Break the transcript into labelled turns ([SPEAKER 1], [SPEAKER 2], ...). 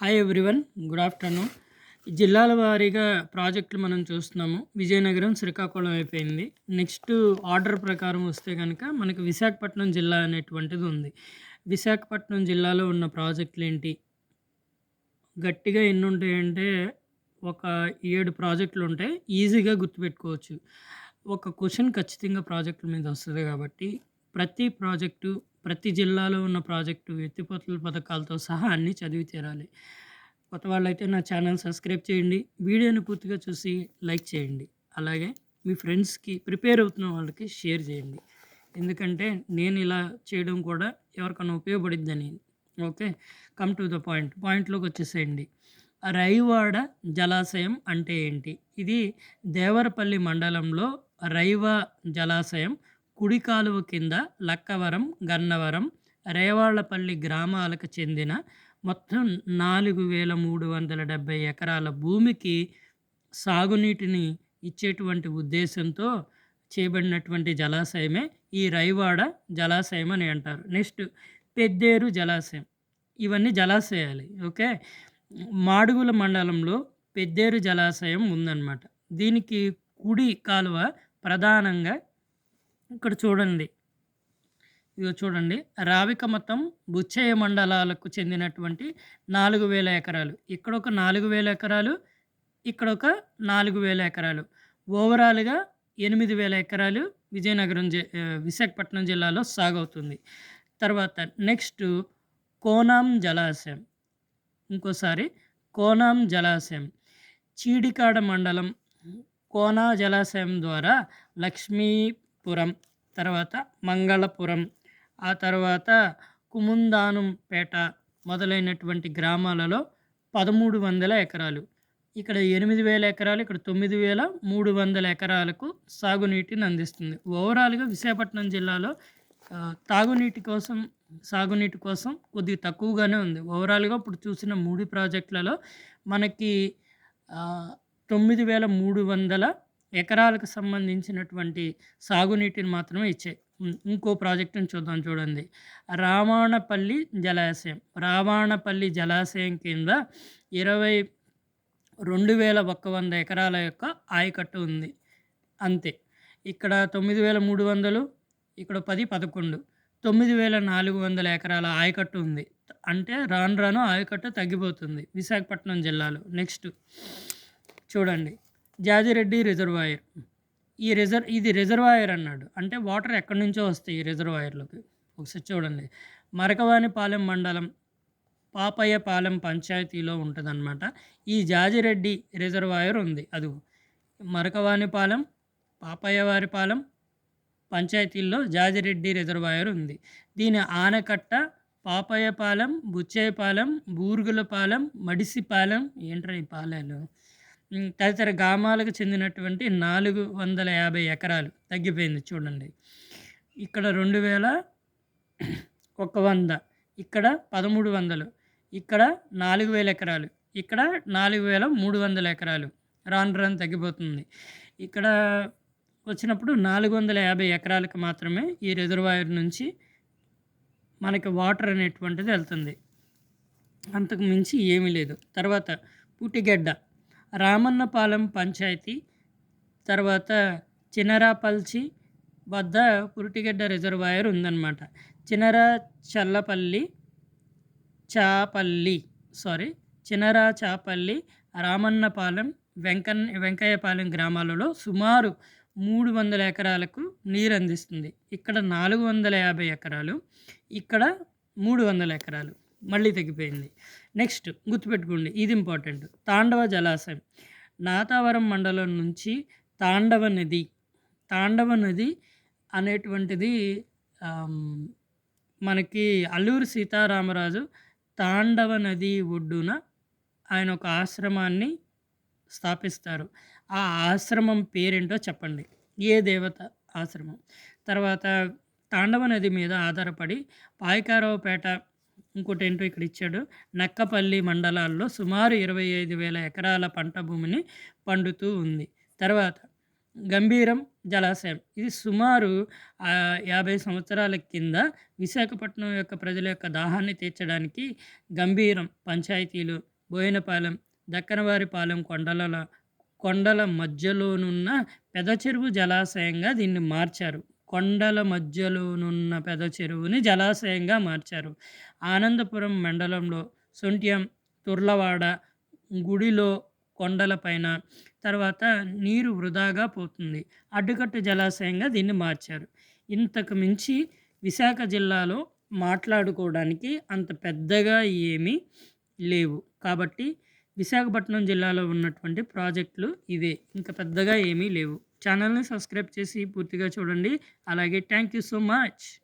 [SPEAKER 1] Hi everyone good afternoon జిల్లాల వారీగా ప్రాజెక్టులు మనం చూస్తున్నాము. విజయనగరం శ్రీకాకుళం అయిపోయింది. నెక్స్ట్ ఆర్డర్ ప్రకారం వస్తే కనుక మనకి విశాఖపట్నం జిల్లా అనేటువంటిది ఉంది. విశాఖపట్నం జిల్లాలో ఉన్న ప్రాజెక్టులు ఏంటి? గట్టిగా ఎన్ని ఉంటాయంటే ఒక ఏడు ప్రాజెక్టులు ఉంటాయి. ఈజీగా గుర్తుపెట్టుకోవచ్చు. ఒక క్వశ్చన్ ఖచ్చితంగా ప్రాజెక్టుల మీద వస్తుంది కాబట్టి ప్రతి ప్రాజెక్టు ప్రతి జిల్లాలో ఉన్న ప్రాజెక్టు ఎత్తిపోతల పథకాలతో సహా అన్నీ చదివి తీరాలి. కొత్త వాళ్ళైతే నా ఛానల్ సబ్స్క్రైబ్ చేయండి. వీడియోని పూర్తిగా చూసి లైక్ చేయండి. అలాగే మీ ఫ్రెండ్స్కి ప్రిపేర్ అవుతున్న వాళ్ళకి షేర్ చేయండి. ఎందుకంటే నేను ఇలా చేయడం కూడా ఎవరికైనా ఉపయోగపడిద్దని. Okay? Come to the point. పాయింట్లోకి వచ్చేసేయండి. రైవాడ జలాశయం అంటే ఏంటి? ఇది దేవరపల్లి మండలంలో రైవా జలాశయం కుడి కాలువ కింద లక్కవరం గన్నవరం రేవాళ్ళపల్లి గ్రామాలకు చెందిన మొత్తం నాలుగు వేల మూడు వందల డెబ్భై ఎకరాల భూమికి సాగునీటిని ఇచ్చేటువంటి ఉద్దేశంతో చేయబడినటువంటి జలాశయమే ఈ రైవాడ జలాశయం అని అంటారు. నెక్స్ట్ పెద్దేరు జలాశయం. ఇవన్నీ జలాశయాలు ఓకే? మాడుగుల మండలంలో పెద్దేరు జలాశయం ఉందన్నమాట. దీనికి కుడి కాలువ ప్రధానంగా ఇక్కడ చూడండి. ఇదిగో చూడండి. రావిక మతం బుచ్చయ్య మండలాలకు చెందినటువంటి నాలుగు వేల ఎకరాలు. ఇక్కడ ఒక నాలుగు వేల ఎకరాలు ఇక్కడ ఒక నాలుగు వేల ఎకరాలు. ఓవరాల్గా ఎనిమిది వేల ఎకరాలు విజయనగరం జి విశాఖపట్నం జిల్లాలో సాగవుతుంది. తర్వాత నెక్స్ట్ కోనాం జలాశయం. ఇంకోసారి కోనాం జలాశయం. చీడికాడ మండలం కోనా జలాశయం ద్వారా లక్ష్మీ పురం తర్వాత మంగళపురం ఆ తర్వాత కుముందానంపేట మొదలైనటువంటి గ్రామాలలో పదమూడు వందల ఎకరాలు. ఇక్కడ ఎనిమిది వేల ఎకరాలు ఇక్కడ తొమ్మిది వేల మూడు వందల ఎకరాలకు సాగునీటిని అందిస్తుంది. ఓవరాల్గా విశాఖపట్నం జిల్లాలో తాగునీటి కోసం సాగునీటి కోసం కొద్దిగా తక్కువగానే ఉంది. ఓవరాల్గా ఇప్పుడు చూసిన మూడు ప్రాజెక్టులలో మనకి తొమ్మిది వేల మూడు వందల ఎకరాలకు సంబంధించినటువంటి సాగునీటిని మాత్రమే ఇచ్చాయి ఇంకో ప్రాజెక్టుని చూద్దాం చూడండి. రావణపల్లి జలాశయం. రావణపల్లి జలాశయం కింద ఇరవై రెండు వేల ఒక్క వంద ఎకరాల యొక్క ఆయకట్టు ఉంది. అంతే. ఇక్కడ తొమ్మిది వేల మూడు వందలు ఇక్కడ పది పదకొండు. తొమ్మిది వేల నాలుగు వందల ఎకరాల ఆయకట్టు ఉంది. అంటే రాను రాను ఆయకట్టు తగ్గిపోతుంది విశాఖపట్నం జిల్లాలో. నెక్స్ట్ చూడండి. జాజిరెడ్డి రిజర్వాయర్. ఈ రిజర్ ఇది రిజర్వాయర్ అన్నాడు. అంటే వాటర్ ఎక్కడి నుంచో వస్తాయి ఈ రిజర్వాయర్లోకి. ఒకసారి చూడండి. మరకవానిపాలెం మండలం పాపయ్యపాలెం పంచాయతీలో ఉంటుందన్నమాట. ఈ జాజిరెడ్డి రిజర్వాయర్ ఉంది. అది మరకవానిపాలెం పాపయ్యవారిపాలెం పంచాయతీల్లో జాజిరెడ్డి రిజర్వాయర్ ఉంది. దీని ఆనకట్ట పాపయ్యపాలెం బుచ్చయ్యపాలెం బూర్గులపాలెం మడిసిపాలెం ఏంట్రా ఈ పాలెలు? తదితర గ్రామాలకు చెందినటువంటి నాలుగు వందల యాభై ఎకరాలు తగ్గిపోయింది చూడండి. ఇక్కడ రెండు వేల ఒక వంద ఇక్కడ పదమూడు వందలు ఇక్కడ నాలుగు వేల ఎకరాలు ఇక్కడ నాలుగు వేల మూడు వందల ఎకరాలు. రాను రాను తగ్గిపోతుంది. ఇక్కడ వచ్చినప్పుడు నాలుగు వందల యాభై ఎకరాలకు మాత్రమే ఈ రిజర్వాయర్ నుంచి మనకి వాటర్ అనేటువంటిది వెళ్తుంది. అంతకు మించి ఏమీ లేదు. తర్వాత పుటిగడ్డ రామన్నపాలెం పంచాయతీ తర్వాత చినరాపల్చి వద్ద పురిటిగడ్డ రిజర్వాయర్ ఉందన్నమాట. చినరా చల్లపల్లి చాపల్లి సారీ చినరా చాపల్లి రామన్నపాలెం వెంకన్ వెంకయ్యపాలెం గ్రామాలలో సుమారు మూడు వందల ఎకరాలకు నీరు అందిస్తుంది. ఇక్కడ నాలుగు వందల యాభై ఎకరాలు ఇక్కడ మూడు వందల ఎకరాలు. మళ్ళీ తగ్గిపోయింది. నెక్స్ట్ గుర్తుపెట్టుకోండి ఇది ఇంపార్టెంట్. తాండవ జలాశయం. నాతావరం మండలం నుంచి తాండవ నది తాండవ నది అనేటువంటిది మనకి అల్లూరి సీతారామరాజు తాండవ నది ఒడ్డున ఆయన ఒక ఆశ్రమాన్ని స్థాపిస్తారు. ఆ ఆశ్రమం పేరేంటో చెప్పండి. ఏ దేవత ఆశ్రమం? తర్వాత తాండవ నది మీద ఆధారపడి పాయకారావుపేట ఇంకోటి ఏంటో ఇక్కడ ఇచ్చాడు నక్కపల్లి మండలాల్లో సుమారు ఇరవై ఐదు వేల ఎకరాల పంట భూమిని పండుతూ ఉంది. తర్వాత గంభీరం జలాశయం. ఇది సుమారు యాభై సంవత్సరాల కింద విశాఖపట్నం యొక్క ప్రజల యొక్క దాహాన్ని తీర్చడానికి గంభీరం పంచాయతీలు బోయినపాలెం దక్కనవారిపాలెం కొండల కొండల మధ్యలోనున్న పెద చెరువు జలాశయంగా దీన్ని మార్చారు. కొండల మధ్యలోనున్న పెద చెరువుని జలాశయంగా మార్చారు. ఆనందపురం మండలంలో సొంట్యం తుర్లవాడ గుడిలో కొండలపైన తర్వాత నీరు వృధాగా పోతుంది. అడ్డుకట్టు జలాశయంగా దీన్ని మార్చారు. ఇంతకు మించి విశాఖ జిల్లాలో మాట్లాడుకోవడానికి అంత పెద్దగా ఏమీ లేవు. కాబట్టి విశాఖపట్నం జిల్లాలో ఉన్నటువంటి ప్రాజెక్టులు ఇవే. ఇంకా పెద్దగా ఏమీ లేవు. ఛానల్ని సబ్స్క్రైబ్ చేసి పూర్తిగా చూడండి. అలాగే థ్యాంక్ యూ సో మచ్.